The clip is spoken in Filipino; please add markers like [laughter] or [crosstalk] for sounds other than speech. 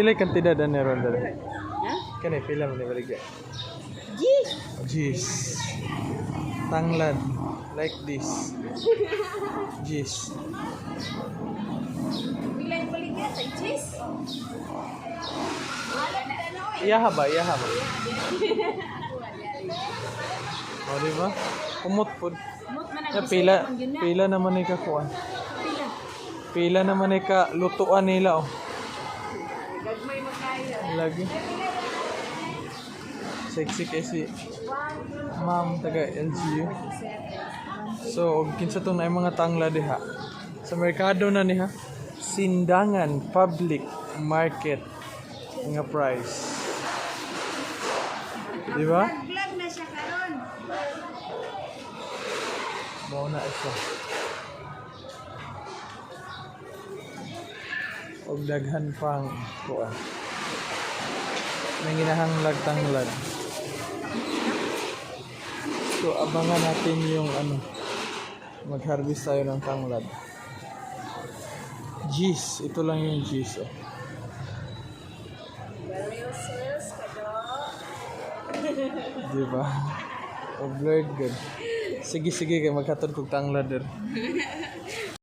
Pila kantidad na ni Ronda? Ha? Kani pila man ni baligya? Jeez! Jeez. Tanglad. Like this. Jeez. Pila yung baligyan? Ay, jeez! Eh. Iyaha ba? Iyaha ba? O, di ba? Kumot po. Mut man ang Ya, bisaya pila, pila naman ni kakuan. Pila. Pila naman ni ka lutuan nila, oh. Lagi. Sexy kasi ma'am taga LGU. So, kinsa tong na mga tangla diha. Sa merkado na niha. Sindangan Public Market nga price. Di ba? Vlog na siya karon. Mao na ito. Og daghan pang kuan. May ginahanglag tanglad. So abangan natin yung ano mag-harvest tayo ng tanglad. Jeez, ito lang yung jeez. Oh. [laughs] Di ba? Oh, blurred good. Sige, sige, magkatod kog tanglad der. [laughs]